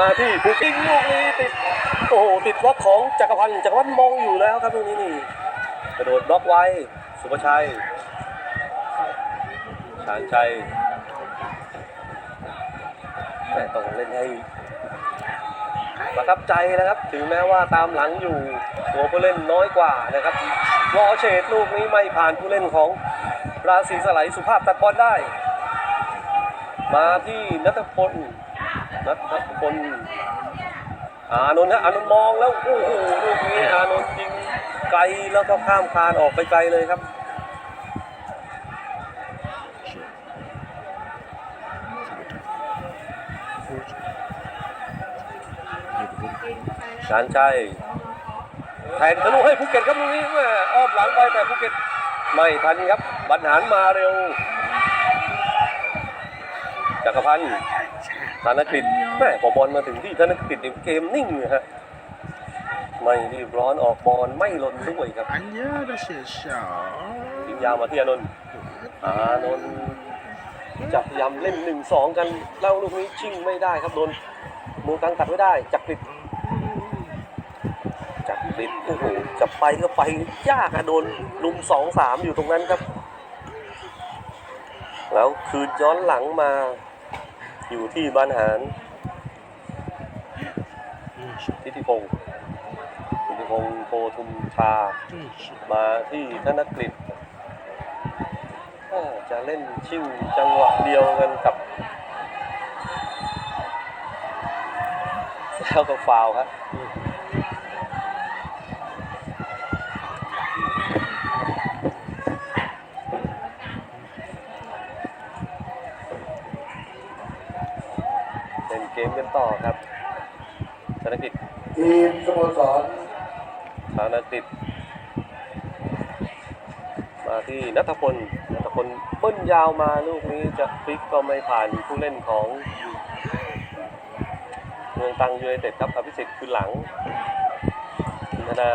มาที่ภูกิ้งลูกนี้ติดโอ้โหติดล็อกของจักรพันธ์จักรพันธ์มองอยู่แล้วครับลูกนี้นี่กระโดดบล็อกไว้สุภชัยชาญชัยแต่ต้องเล่นให้ประทับใจนะครับ ถึงแม้ว่าตามหลังอยู่ตัวผู้เล่นน้อยกว่านะครับวอเชตลูกนี้ไม่ผ่านผู้เล่นของราศีสไลสุภาพตัดบอลได้ มาที่นัทพล นัทพลอานนท์นะอานนท์มองแล้วโอ้โหลูกนี้อานนท์ยิงไกลแล้วก็ข้ามคานออกไปไกลเลยครับชานชัยแทงทะลุให้ภูเก็ตครับลูกนี้แม่อ้อมหลังไปแต่ภูเก็ตไม่ทันครับบรรหารมาเร็ว จักรพันธ์ธนกฤษแม่พอบอลมาถึงที่ธนกฤษเกมนิ่งเนะฮะไม่รีบร้อนออกบอลไม่หล่นด้วยครับอันยาดเสียชาทิ้งยาวมาที่อานนท์อานนท์จับยำเล่นหนึ่งสองกันเล่าลูกนี้ชิ่งไม่ได้ครับโดนมือกลางตัดไม่ได้จักริดจักริดโอ้โหจะไปก็ไปยากอะโดนลุมสองสามอยู่ตรงนั้นครับ แล้วคืนย้อนหลังมา อยู่ที่บ้านหารทิติพงศ์ทิติพงศ์โพทุมชา正是มาที่ธนกฤษเอ้อจะเล่นชิ่งจังหวะเดียวกันกับแล้วก็ฟาวล์ครับ เล่นเก มกันต่อครับธนกฤษทีมสโมสรธนกฤษมาที่นัทพลนัทพลเบิ้ลยาวมาลูกนี้จะพลิกก็ไม่ผ่านผู้เล่นของเมืองตังยูไนเต็ดครับอภิสิทธิ์คือหลังอินทนา